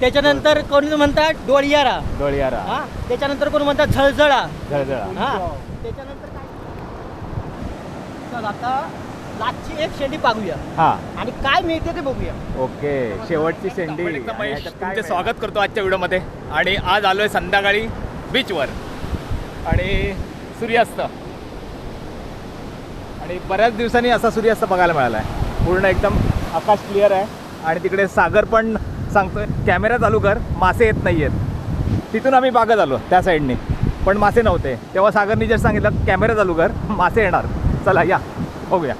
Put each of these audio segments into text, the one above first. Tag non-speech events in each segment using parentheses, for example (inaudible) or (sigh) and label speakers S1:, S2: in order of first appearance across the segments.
S1: त्याच्यानंतर कोणी म्हणतात? डोळियारा.
S2: डोळियारा.
S1: हा? त्याच्यानंतर कोण म्हणतात? झळझळा.
S2: झळझळा.
S1: हा? त्याच्यानंतर काय? चल आता लाचची एक शेंडी पागूया
S2: हा.
S1: आणि काय मिळते ते बघूया.
S2: ओके शेवटची शेंडी.
S3: आपण महेश
S2: काय
S3: तुमचे
S2: मिळणार?
S3: स्वागत करतो आजच्या व्हिडिओमध्ये. आणि आज आलोय संध्याकाळी बीचवर. आणि सूर्यास्त.
S2: आणि बऱ्याच दिवसांनी असा सूर्यास्त बघायला मिळाला आहे पूर्ण एकदम आकाश क्लिअर आहे. आणि तिकडे सागर पण सांगतोय कॅमेरा चालू कर मासे येत नाही आहेत तिथून आम्ही बागत आलो त्या साईडने. पण मासे नव्हते. तेव्हा सागरनी जर सांगितलं कॅमेरा चालू कर मासे येणार. चला या. बघूया.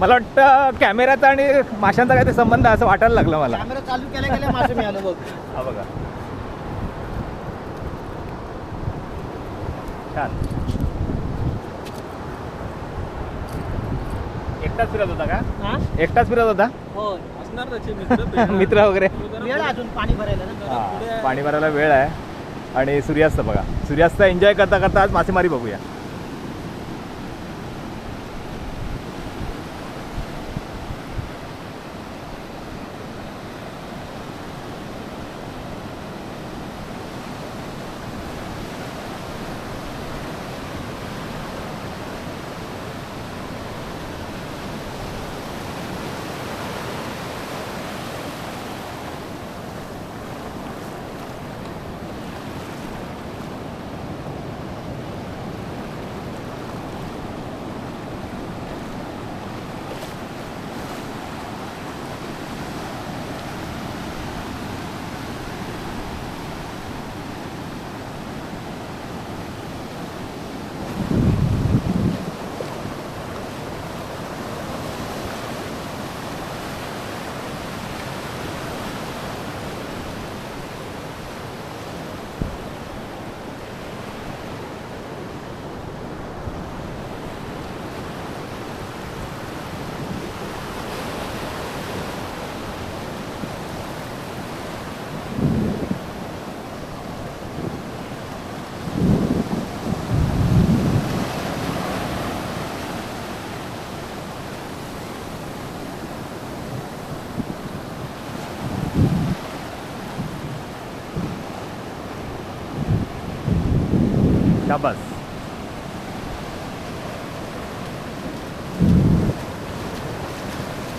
S2: मला वाटतं कॅमेऱ्याचा आणि माशांचा ते संबंध असं वाटायला लागलं मला.
S1: कॅमेरा चालू माझं मिळालं बघ.
S2: हा बघा. छान. एकटाच फिरत होता का?
S1: हा?
S2: एकटाच फिरत होता?
S1: हो
S3: असणार त्याचे मित्र (laughs)
S2: मित्र वगैरे.
S1: वेळ आहे अजून पाणी भरायला ना?
S2: हा, पाणी भरायला वेळ आहे. आणि सूर्यास्त बघा. सूर्यास्त एन्जॉय करता करता आज मासेमारी बघूया. शाबास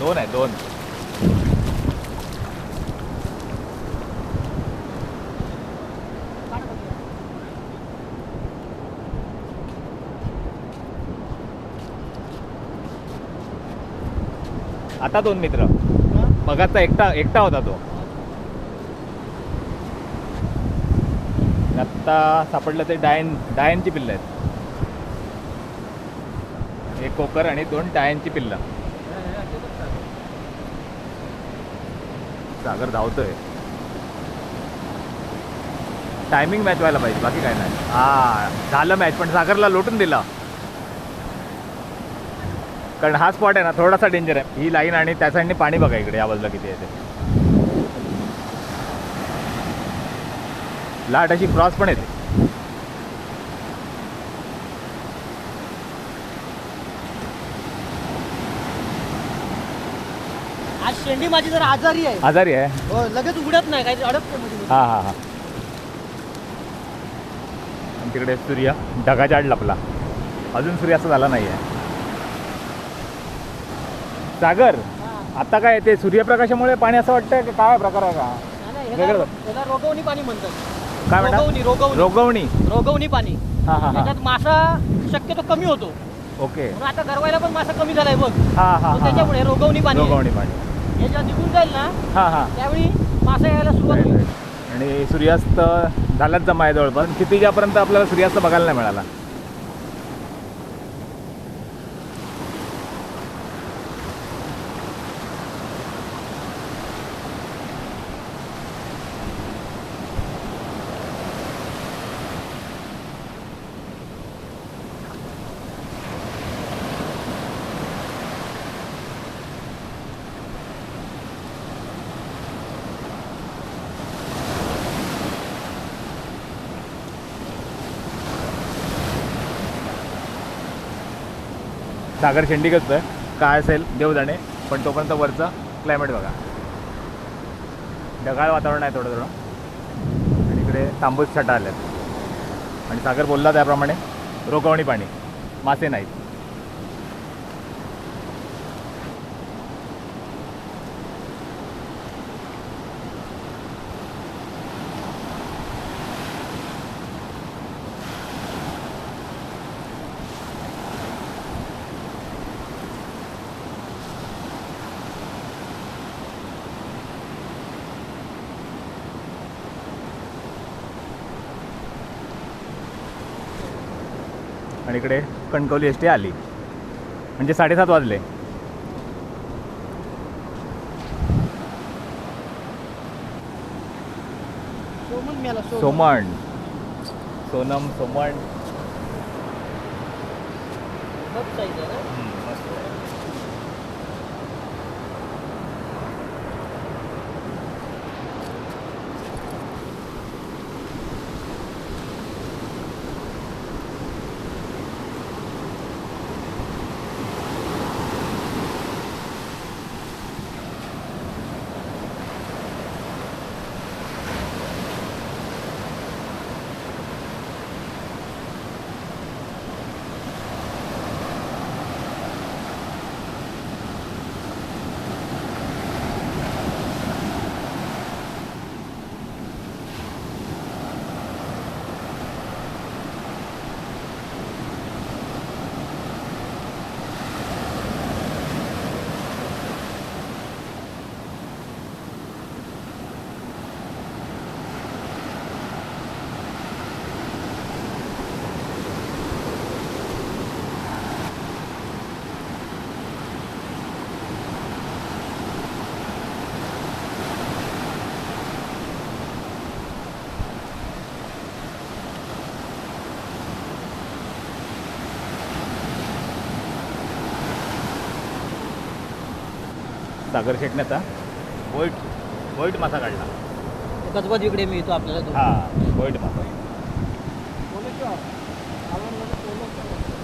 S2: दोन आहे दोन आता दोन मित्र. मगाचा एकटा एकटा होता तो. आत्ता सापडलं ते डायन डायनची पिल्लं आहेत. एक कोकर आणि दोन डायनची पिल्लं. सागर धावतोय. टायमिंग मॅच व्हायला पाहिजे बाकी काय नाही. हा झालं मॅच पण सागरला लोटून दिला. कारण हा स्पॉट आहे ना थोडासा डेंजर आहे. ही लाईन आणि त्या साईडने पाणी बघा इकडे या बाजूला किती आहे ते. लाट अशी क्रॉस पण येते.
S1: आज शेंडी माझी जरा आजारी आहे.
S2: आजारी आहे?
S1: हो लगेच उघडत नाही काही अडकते मध्ये
S2: हा हा हा. आणि तिकडे सूर्य ढगाच्या आड लपला. अजून सूर्यास्त झाला नाही आहे सागर
S1: हा.
S2: आता काय ते सूर्यप्रकाशामुळे पाणी असं वाटतं की काय प्रकार आहे का
S1: नाही, नाही,
S2: वेगळं.
S1: रोगवणी पाणी म्हणतात.
S2: काय
S1: रोगवणी रोगवणी.
S2: रोगवणी.
S1: रोगवणी पाणी.
S2: हा हा हा.
S1: त्याच्यात मासा शक्यतो कमी होतो.
S2: ओके.
S1: म्हणून आता गरवायला पण मासा कमी झालाय बघ.
S2: हा हा हा,
S1: त्याच्यामुळे रोगवणी पाणी आहे.
S2: रोगवणी पाणी.
S1: हे जेव्हा निघून जाईल ना
S2: हा हा.
S1: त्यावेळी मासा यायला सुरुवात होईल.
S2: आणि सूर्यास्त झालाच जमा आहे जवळपास. कितीच्यापर्यंत आपल्याला सूर्यास्त बघायला नाही मिळाला? सागर शेंडी आहे? काय असेल देव जाणे. पण तोपर्यंत वरचा क्लायमेट बघा. ढगाळ वातावरण आहे थोडं थोडं. आणि इकडे तांबूस छटा आल्यात आणि सागर बोलला त्याप्रमाणे रोगवणी पाणी. मासे नाहीत. आणि इकडे कणकवली एस टी आली. म्हणजे साडेसात वाजले. सोमण. सोनम सोमण. सागर आता बोईट बोईट मासा काढला.
S1: गजबज इकडे मिळतो आपल्याला तो.
S2: हा बोईट मासा.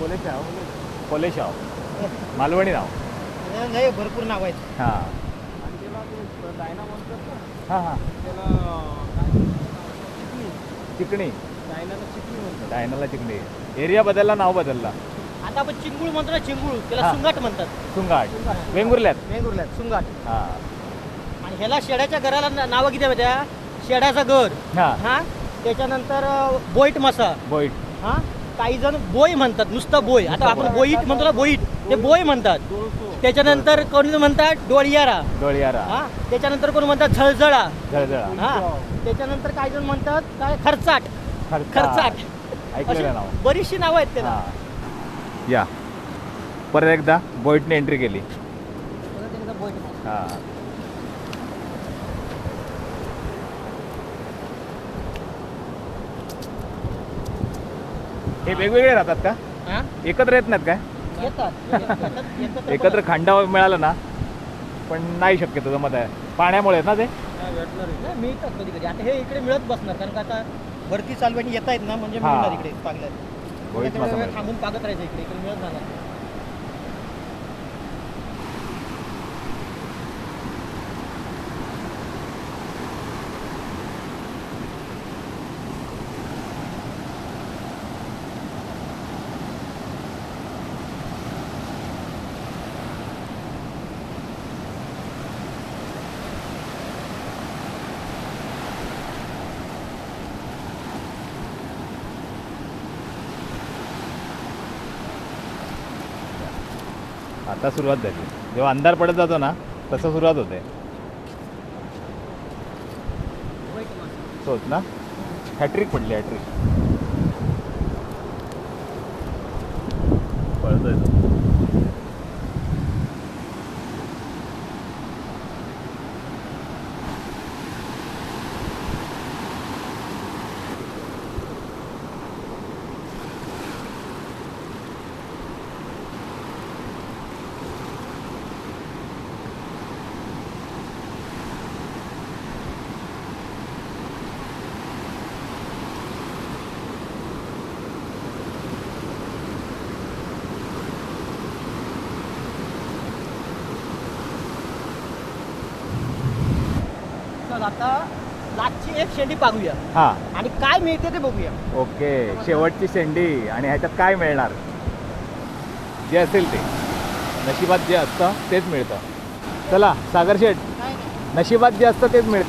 S1: कोलेशाव.
S2: कोलेशाव मालवणी नाव.
S1: नाही, नाही भरपूर नाव आहेत.
S2: हां. हां हां. चिकणी. डायनाला चिकणी. एरिया बदलला नाव बदलला.
S1: आता आपण चिंगूळ म्हणतो ना चिंगूळ. त्याला
S2: हा.
S1: सुंगाट म्हणतात.
S2: सुंगाट. वेंगुर्ल्यात.
S1: वेंगुर्ल्यात सुंगाट.
S2: हां.
S1: आणि ह्याला शेड्याच्या घराला ना- नावं किती माहिती आहे? शेड्याचा घर.
S2: हां.
S1: हा? त्याच्यानंतर अ, बोईट मासा.
S2: बोईट.
S1: हा? काही जण बोई म्हणतात नुसतं बोई. आता आपण बोईट म्हणतो ना बोईट. ते बोई म्हणतात. त्याच्यानंतर कोणी म्हणतात डोळियारा.
S2: डोळियारा.
S1: हा? त्याच्यानंतर कोण म्हणतात झळझळा.
S2: झळझळा.
S1: हा? त्याच्यानंतर काही जण म्हणतात काय खर्चाट. खर्चाट. अशी
S2: नाव.
S1: बरीचशी नावं आहेत त्याला.
S2: हां. या. परत एकदा बोईटने एंट्री केली. हां. हे वेगवेगळे राहतात का? एकत्र येत नाहीत काय? एकत्र. खांडा मिळालं ना पण नाही शक्यतो जमत आहे. पाण्यामुळे ना ते?
S1: मिळतात कधी कधी आता हे इकडे मिळत बसणार कारण का आता भरती चालू आणि येत आहेत ना म्हणजे. मिळणार इकडे पागल्यात थांबून पागत राहायचं इकडे इकडे मिळत जाणार
S2: आता सुरुवात झाली. जेव्हा अंधार पडत जातो ना तसं सुरुवात होते.
S1: बोईट
S2: तोच ना. हॅट्रिक पडली हॅट्रिक. पळतोय
S1: चल आता लाचची एक शेंडी पागूया
S2: हां.
S1: आणि काय मिळते ते बघूया.
S2: ओके शेवटची शेंडी आणि ह्याच्यात काय मिळणार? जे असेल ते. नशिबात जे असतं तेच मिळतं. चला सागर शेठ.
S1: काय नाही.
S2: नशिबात जे असतं तेच मिळतं.